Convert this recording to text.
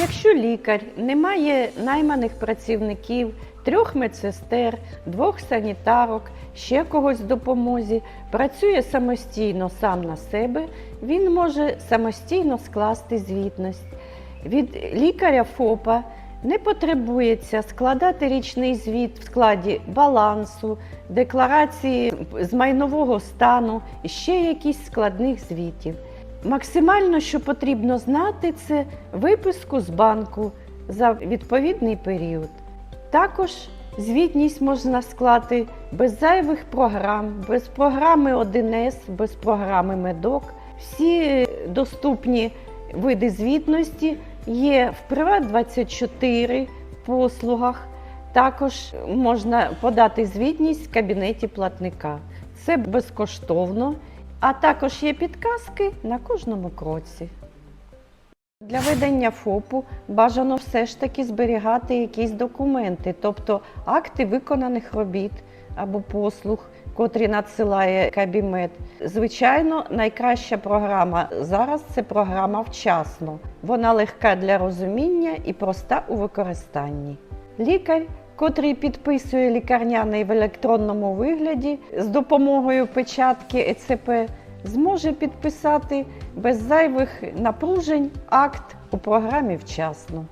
Якщо лікар не має найманих працівників, трьох медсестер, двох санітарок, ще когось в допомозі, працює самостійно сам на себе, він може самостійно скласти звітність. Від лікаря ФОПа не потребується складати річний звіт в складі балансу, декларації з майнового стану ще якісь складних звітів. Максимально, що потрібно знати, це виписку з банку за відповідний період. Також звітність можна склати без зайвих програм, без програми 1С, без програми Медок. Всі доступні види звітності є в Приват24 послугах. Також можна подати звітність в кабінеті платника. Це безкоштовно, а також є підказки на кожному кроці. Для ведення ФОПу бажано все ж таки зберігати якісь документи, тобто акти виконаних робіт або послуг, котрі надсилає кабімет. Звичайно, найкраща програма зараз це програма вчасно. Вона легка для розуміння і проста у використанні. Лікар, котрий підписує лікарняний в електронному вигляді з допомогою печатки ЕЦП, зможе підписати без зайвих напружень акт у програмі вчасно.